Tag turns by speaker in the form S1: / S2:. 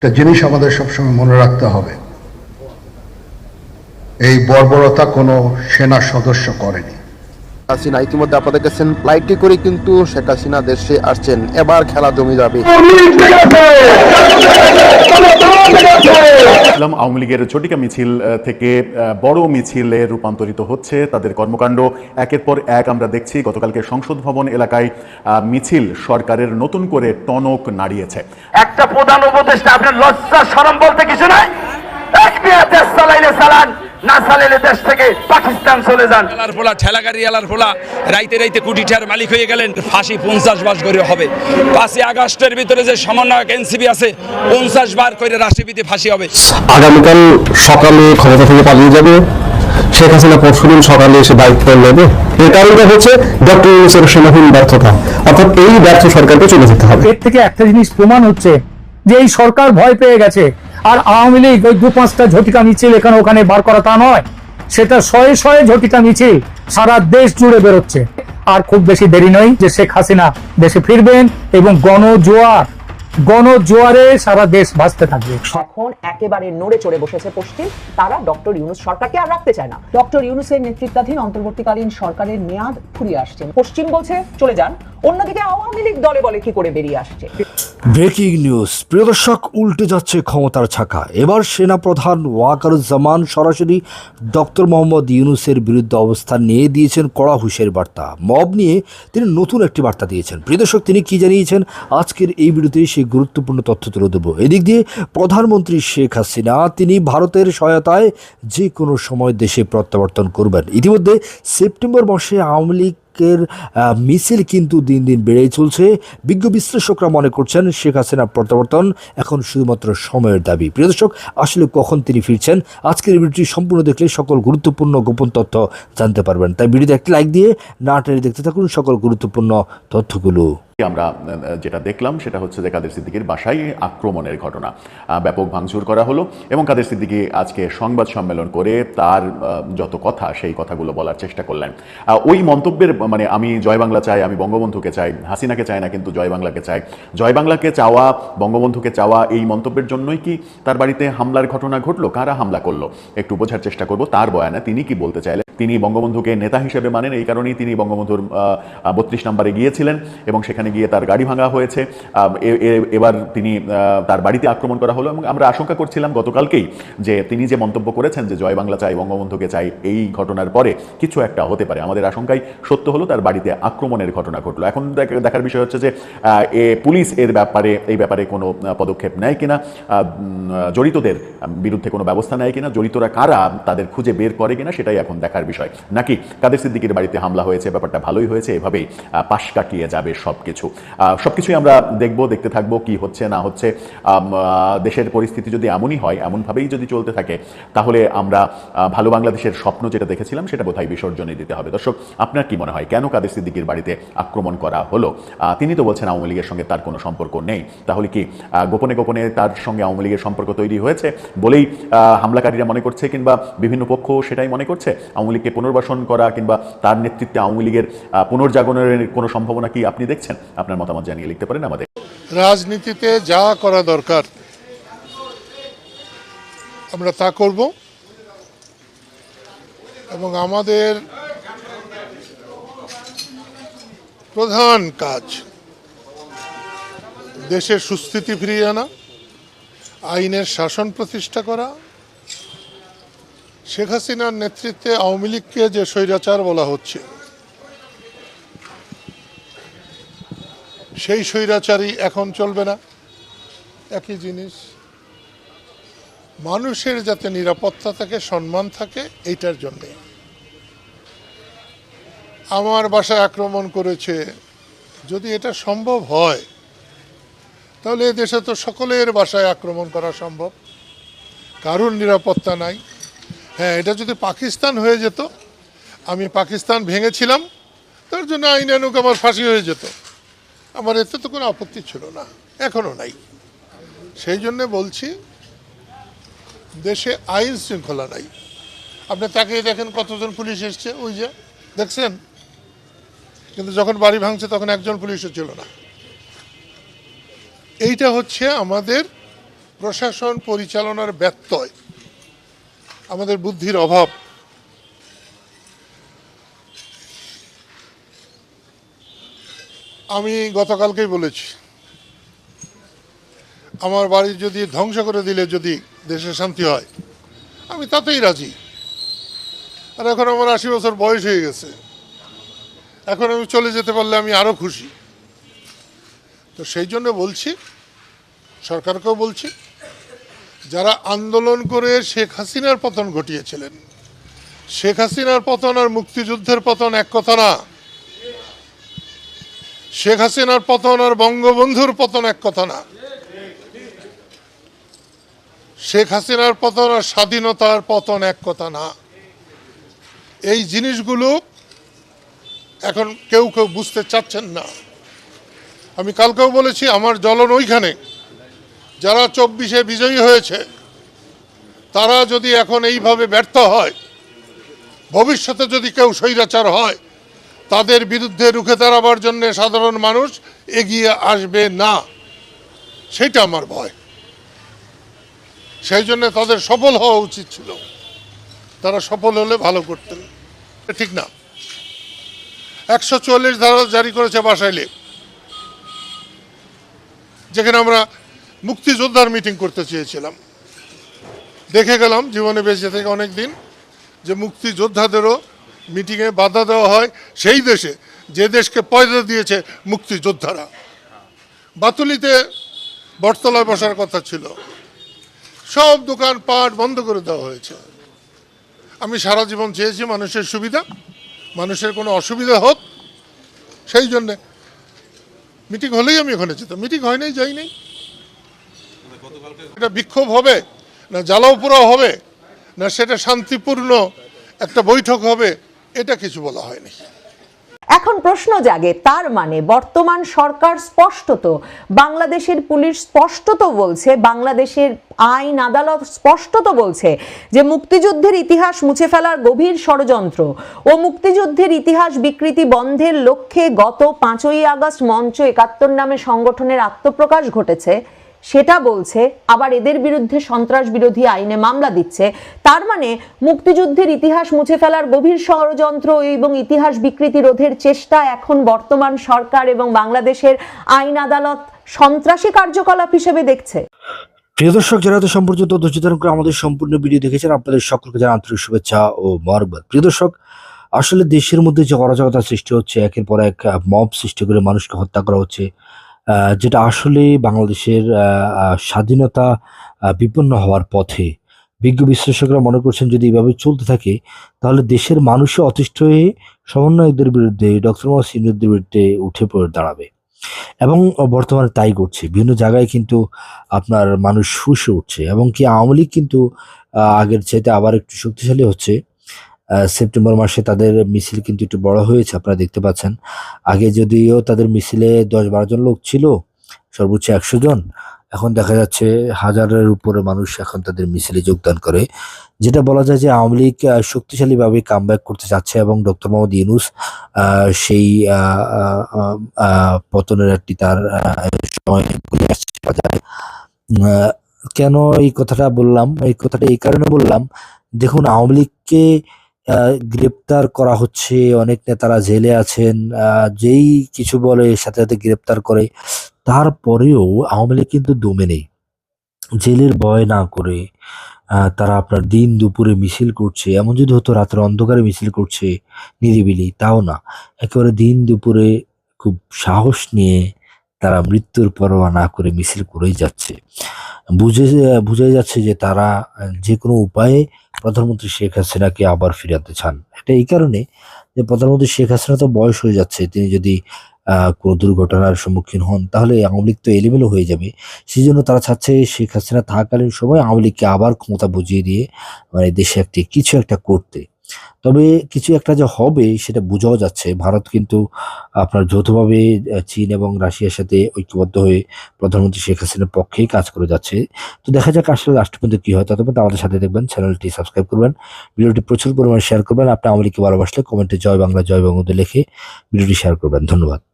S1: একটা জিনিস আমাদের সবসময় মনে রাখতে হবে। এই বর্বরতা কোনো সেনা সদস্য করেনি।
S2: হাসিনা ইতিমধ্যে আপনাদের কাছে ফ্লাইটে করে কিন্তু শেখ হাসিনা দেশে আসছেন। এবার খেলা জমি যাবে।
S3: ইসলাম আওয়ামী লীগের ঝটিকা মিছিল থেকে বড় মিছিলে রূপান্তরিত হচ্ছে তাদের কর্মকাণ্ড। একের পর এক আমরা দেখছি গতকালকে সংসদ ভবন এলাকায় আহ, মিছিল সরকারের নতুন করে টনক নাড়িয়েছে।
S4: একটা প্রধান উপদেষ্টা আপনার লজ্জা সরম বলতে কিছু নাই? এক চালাইলে চালান। না চালাইলে দেশ থেকে পাকিস্তান চলে যান।
S5: এলার ফোলা ঠেলাগাড়ি এলার ফোলা রাইতে রাইতে কুটিঠার মালিক হয়ে গেলেন ফাঁসি পঞ্চাশ বার করে হবে। পাঁচই আগস্টের ভিতরে যে সমন্বয়ক এনসিবি আছে পঞ্চাশ বার করে রাষ্ট্রপতি ফাঁসি হবে।
S6: আগামীকাল সকালে ক্ষমতা থেকে পালিয়ে যাবে। শেখ হাসিনা পরশুদিন সকালে এসে দায়িত্ব নেবে। এর কারণটা হচ্ছে ডক্টর ইউনুসের সেনাহীন ব্যর্থতা। অর্থাৎ এই ব্যর্থ সরকারকে চলে যেতে হবে।
S7: এর থেকে একটা জিনিস প্রমাণ হচ্ছে যে এই সরকার ভয় পেয়ে গেছে। আর আওয়ামী লীগ ওই দু পাঁচটা ঝটিকা মিছিল এখানে ওখানে বার করা তা নয়। সেটা শয়ে শয়ে ঝটিকা মিছিল সারা দেশ জুড়ে বেরোচ্ছে। আর খুব বেশি দেরি নয় যে শেখ হাসিনা দেশে ফিরবেন এবং গণজোয়ার গণজোয়ারে সারা দেশ ভাসতে থাকবে।
S8: এখন একেবারে নড়ে চড়ে বসেছে পশ্চিম। তারা ডক্টর ইউনুস সরকারকে আর রাখতে চায় না। ডক্টর ইউনুসের নেতৃত্বাধীন অন্তর্বর্তীকালীন সরকারের মেয়াদ ফুরিয়ে আসছে। পশ্চিম বলছে চলে যান। অন্যদিকে আওয়ামী লীগ দলে বলে কি করে বেরিয়ে আসছে?
S9: Breaking news. প্রিয় দর্শক উল্টে যাচ্ছে ক্ষমতার ছাকা। এবার সেনাপ্রধান ওয়াকারুজ্জামান সরাসরি ডক্টর মোহাম্মদ ইউনুসের বিরুদ্ধে অবস্থান নিয়ে দিয়েছেন কড়া হুঁশের বার্তা। মব নিয়ে তিনি নতুন একটি বার্তা দিয়েছেন। প্রিয় দর্শক তিনি কি জানিয়েছেন? আজকের এই ভিডিওতে সেই গুরুত্বপূর্ণ তথ্য তুলে দেবো এদিক দিয়ে প্রধানমন্ত্রী শেখ হাসিনা, তিনি ভারতের সহায়তায় যে কোনো সময় দেশে প্রত্যাবর্তন করবেন। ইতিমধ্যে সেপ্টেম্বর মাসে আওয়ামী লীগ এর মিছিল কিন্তু দিন দিন বেড়েই চলছে। বিজ্ঞ বিশ্লেষকরা মনে করছেন শেখ হাসিনার প্রত্যাবর্তন এখন শুধুমাত্র সময়ের দাবি। প্রিয় দর্শক, আসলে কখন তিনি ফিরছেন? আজকের ভিডিওটি সম্পূর্ণ দেখলে সকল গুরুত্বপূর্ণ গোপন তথ্য জানতে পারবেন। তাই ভিডিওতে একটি লাইক দিয়ে না টেনে দেখতে থাকুন সকল গুরুত্বপূর্ণ তথ্যগুলো।
S3: আমরা যেটা দেখলাম সেটা হচ্ছে যে কাদের সিদ্দিকির বাসায় আক্রমণের ঘটনা। ব্যাপক ভাঙচুর করা হলো এবং কাদের সিদ্দিকি আজকে সংবাদ সম্মেলন করে তার যত কথা সেই কথাগুলো বলার চেষ্টা করলেন। ওই মন্তব্যের মানে আমি জয় বাংলা চাই, আমি বঙ্গবন্ধুকে চাই, হাসিনাকে চাই না কিন্তু জয় বাংলাকে চাই। জয় বাংলাকে চাওয়া, বঙ্গবন্ধুকে চাওয়া এই মন্তব্যের জন্যই কি তার বাড়িতে হামলার ঘটনা ঘটলো? কারা হামলা করল? একটু বোঝার চেষ্টা করব। তার বয়ানে তিনি কি বলতে চাইলেন? তিনি বঙ্গবন্ধুকে নেতা হিসেবে মানেন, এই কারণেই তিনি বঙ্গবন্ধুর বত্রিশ নম্বরে গিয়েছিলেন এবং সেখানে গিয়ে তার গাড়ি ভাঙা হয়েছে। এবার তিনি তার বাড়িতে আক্রমণ করা হলো এবং আমরা আশঙ্কা করছিলাম গতকালকেই যে তিনি যে মন্তব্য করেছেন যে জয় বাংলা চাই, বঙ্গবন্ধুকে চাই, এই ঘটনার পরে কিছু একটা হতে পারে। আমাদের আশঙ্কাই সত্য হলো তার বাড়িতে আক্রমণের ঘটনা ঘটলো। এখন দেখার বিষয় হচ্ছে যে এ, পুলিশ এর ব্যাপারে, এই ব্যাপারে কোনো পদক্ষেপ নেয় কিনা? জড়িতদের বিরুদ্ধে কোনো ব্যবস্থা নেয় কিনা? জড়িতরা কারা? তাদের খুঁজে বের করে কিনা? সেটাই এখন দেখার বিষয়। নাকি কাদের সিদ্দিকির বাড়িতে হামলা হয়েছে? ব্যাপারটা ভালোই হয়েছে। এভাবেই পাশ কাটিয়ে যাবে সব কিছু সব কিছুই আমরা দেখব, দেখতে থাকব কি হচ্ছে, না হচ্ছে। দেশের পরিস্থিতি যদি এমনই হয়, এমনভাবেই যদি চলতে থাকে, তাহলে আমরা ভালো বাংলাদেশের স্বপ্ন যেটা দেখেছিলাম, সেটা বোধহয় বিসর্জনে দিতে হবে। দর্শক, আপনার কি মনে হয়? কেন কাদের সিদ্দিকির বাড়িতে আক্রমণ করা হলো? তিনি তো বলছেন আওয়ামী লীগের সঙ্গে তার কোনো সম্পর্ক নেই। তাহলে কি গোপনে গোপনে তার সঙ্গে আওয়ামী লীগের সম্পর্ক তৈরি হয়েছে? বলেই হামলাকারীরা মনে করছে কিংবা বিভিন্ন পক্ষ সেটাই মনে করছে? আওয়ামী লীগকে পুনর্বাসন করা কিংবা তার নেতৃত্বে আওয়ামী লীগের পুনর্জাগরণের কোনো সম্ভাবনা কি আপনি দেখছেন? আপনার মতামত জানিয়ে লিখতে পারেন আমাদের।
S10: রাজনীতিতে যা করা দরকার, আমরা তা করব। এবং আমাদের প্রধান কাজ, দেশের সুস্থিতি ফিরিয়ে আনা, আইনের শাসন প্রতিষ্ঠা করা। শেখ হাসিনার নেতৃত্বে আওয়ামী লীগকে যে স্বৈরাচার বলা হচ্ছে সেই স্বৈরাচারী এখন চলবে না। একই জিনিস। মানুষের যাতে নিরাপত্তা থাকে, সম্মান থাকে, এইটার জন্যে। আমার বাসায় আক্রমণ করেছে। যদি এটা সম্ভব হয়, তাহলে দেশে তো সকলের বাসায় আক্রমণ করা সম্ভব। কারোর নিরাপত্তা নাই। হ্যাঁ এটা যদি পাকিস্তান হয়ে যেত, আমি পাকিস্তান ভেঙেছিলাম, তার জন্য আইনানুক আমার ফাঁসি হয়ে যেত। আমার এতে তো কোনো আপত্তি ছিল না, এখনও নাই। সেই জন্য বলছি, দেশে আইন শৃঙ্খলা নাই। আপনি তাকে দেখেন কতজন পুলিশ এসছে, ওই যে, দেখছেন? কিন্তু যখন বাড়ি ভাঙছে তখন একজন পুলিশও ছিল না। এইটা হচ্ছে আমাদের প্রশাসন পরিচালনার ব্যত্যয়, আমাদের বুদ্ধির অভাব। আমি গতকালকেই বলেছি, আমার বাড়ি যদি ধ্বংস করে দিলে যদি দেশে শান্তি হয়, আমি তাতেই রাজি। আর এখন আমার আশি বছর বয়স হয়ে গেছে। এখন আমি চলে যেতে পারলে আমি আরও খুশি। তো সেই জন্য বলছি, সরকারকেও বলছি, যারা আন্দোলন করে শেখ হাসিনার পতন ঘটিয়েছিলেন, শেখ হাসিনার পতন আর মুক্তিযুদ্ধের পতন এক কথা না শেখ হাসিনার পতন আর বঙ্গবন্ধুর পতন এক কথা না। শেখ হাসিনার পতন আর স্বাধীনতার পতন এক কথা না। এই জিনিসগুলো এখন কেউ কেউ বুঝতে চাচ্ছেন না। আমি কালকেও বলেছি, আমার জ্বলন ওইখানে। যারা চব্বিশে বিজয়ী হয়েছে, তারা যদি এখন এইভাবে ব্যর্থ হয়, ভবিষ্যতে যদি কেউ স্বৈরাচার হয় তাদের বিরুদ্ধে রুখে দাঁড়াবার জন্য সাধারণ মানুষ এগিয়ে আসবে না। সেটা আমার ভয়। সেই জন্য তাদের সফল হওয়া উচিত ছিল। তারা সফল হলে ভালো করতেন। ঠিক না। একশো চুয়াল্লিশ ধারা জারি করেছে বাসাইলে যেখানে আমরা মুক্তিযোদ্ধার মিটিং করতে চেয়েছিলাম। দেখে গেলাম, জীবনে বেঁচে থেকে অনেক দিন যে মুক্তিযোদ্ধাদেরও মিটিংয়ে বাধা দেওয়া হয়, সেই দেশে, যে দেশকে পয়দা দিয়েছে মুক্তিযোদ্ধারা। বাতুলিতে বটতলায় বসার কথা ছিল। সব দোকান পাট বন্ধ করে দেওয়া হয়েছে। আমি সারা জীবন চেয়েছি মানুষের সুবিধা, মানুষের কোনো অসুবিধা হোক, সেই জন্যে মিটিং হলেই আমি ওখানে যেতাম। মিটিং হয় নাই, যাই নাই। এটা বিক্ষোভ হবে, না জ্বালাও হবে, না সেটা শান্তিপূর্ণ একটা বৈঠক হবে এটা কিছু বলা হয়নি।
S8: এখন প্রশ্ন জাগে, তার মানে বর্তমান সরকার স্পষ্টত, বাংলাদেশের পুলিশ স্পষ্টত বলছে, বাংলাদেশের আইন আদালত স্পষ্টত বলছে যে মুক্তিযুদ্ধের ইতিহাস মুছে ফেলার গভীর ষড়যন্ত্র ও মুক্তিযুদ্ধের ইতিহাস বিকৃতি বন্ধের লক্ষ্যে গত পাঁচই আগস্ট মঞ্চ একাত্তর নামে সংগঠনের আত্মপ্রকাশ ঘটেছে। সেটা বলছে, আবার এদের বিরুদ্ধে সন্ত্রাস বিরোধী আইনে মামলা দিচ্ছে। তার মানে মুক্তিযুদ্ধের ইতিহাস মুছে ফেলার গভীর ষড়যন্ত্র এবং ইতিহাস বিকৃতি রোধের চেষ্টা এখন বর্তমান সরকার এবং বাংলাদেশের আইন আদালত সন্ত্রাসী কার্যকলাপ হিসেবে দেখছে।
S9: প্রিয় দর্শক, যারা তো সম্পর্কিত তথ্য করে আমাদের সম্পূর্ণ ভিডিও দেখেছেন, আপনাদের সকলকে জানা আন্তরিক শুভেচ্ছা ও মরবার প্রিয় দর্শক, আসলে দেশের মধ্যে যে অরাজকতা সৃষ্টি হচ্ছে, একের পর এক মব সৃষ্টি করে মানুষকে হত্যা করা হচ্ছে যেটা আসলে বাংলাদেশের স্বাধীনতা বিপন্ন হওয়ার পথে। বিজ্ঞ বিশ্লেষকরা মনে করছেন যদি এভাবে চলতে থাকে, তাহলে দেশের মানুষও অতিষ্ঠ হয়ে সমন্বয়কদের বিরুদ্ধে, ডক্টর মোহাম্মদ সিনুদ্দের বিরুদ্ধে উঠে পড়ে দাঁড়াবে। এবং বর্তমানে তাই করছে। বিভিন্ন জায়গায় কিন্তু আপনার মানুষ ফুসে উঠছে এবং কি আওয়ামী লীগ কিন্তু আগের চাইতে আবার একটু শক্তিশালী হচ্ছে। সেপ্টেম্বর মাসে তাদের মিছিল কিন্তু একটু বড় হয়েছে, আপনারা দেখতে পাচ্ছেন। আগে যদিও তাদের মিছিলে দশ বারো জন লোক ছিল, সর্বোচ্চ একশো জন, এখন দেখা যাচ্ছে হাজারের উপরে মানুষ এখন তাদের মিছিলে যোগদান করে। যেটা বলা যায় যে আওয়ামী লীগ শক্তিশালীভাবে কাম করতে চাচ্ছে এবং ডক্টর মোহাম্মদ ইউনুস সেই পতনের একটি তার সময় কেন এই কথাটা বললাম? এই কথাটা এই কারণে বললাম, দেখুন আওয়ামী লীগকে গ্রেপ্তার করা হচ্ছে, অনেক নেতারা জেলে আছেন যেই কিছু বলে সাথে সাথে গ্রেপ্তার করে। তারপরেও আওয়ামী লীগ কিন্তু দমে নেই। জেলের ভয় না করে তারা আপনার দিন দুপুরে মিছিল করছে, এমন যদি হতো রাতের অন্ধকারে মিছিল করছে নিরিবিলি, তাও না। একেবারে দিন দুপুরে খুব সাহস নিয়ে তারা মৃত্যুর পরোয়া না করে মিছিল করেই যাচ্ছে। বুঝে বুঝে যাচ্ছে যে তারা যে কোনো উপায়ে প্রধানমন্ত্রী শেখ হাসিনাকে আবার ফিরাতে চান। এটা এই কারণে যে প্রধানমন্ত্রী শেখ হাসিনা তো বয়স হয়ে যাচ্ছে, তিনি যদি কোনো দুর্ঘটনার সম্মুখীন হন, তাহলে আওয়ামী লীগ তো এলিমেলো হয়ে যাবে। সেই জন্য তারা চাচ্ছে শেখ হাসিনা থাকাকালীন সময় আওয়ামী লীগকে আবার ক্ষমতা বুঝিয়ে দিয়ে মানে দেশে একটি, কিছু একটা করতে। তবে কিছু একটা যে হবে সেটা বোঝাও যাচ্ছে। ভারত কিন্তু আপনার যৌথভাবে চীন এবং রাশিয়ার সাথে ঐক্যবদ্ধ হয়ে প্রধানমন্ত্রী শেখ হাসিনার পক্ষেই কাজ করে যাচ্ছে। তো দেখা যাক আসলে রাষ্ট্রপতি কী হয়। ততক্ষণ আমাদের সাথে দেখবেন, চ্যানেলটি সাবস্ক্রাইব করবেন, ভিডিওটি প্রচুর পরিমাণে শেয়ার করবেন। আপনি আমাদেরকে ভালোবাসলে কমেন্টে জয় বাংলা, জয় বঙ্গবন্ধু লিখে ভিডিওটি শেয়ার করবেন। ধন্যবাদ।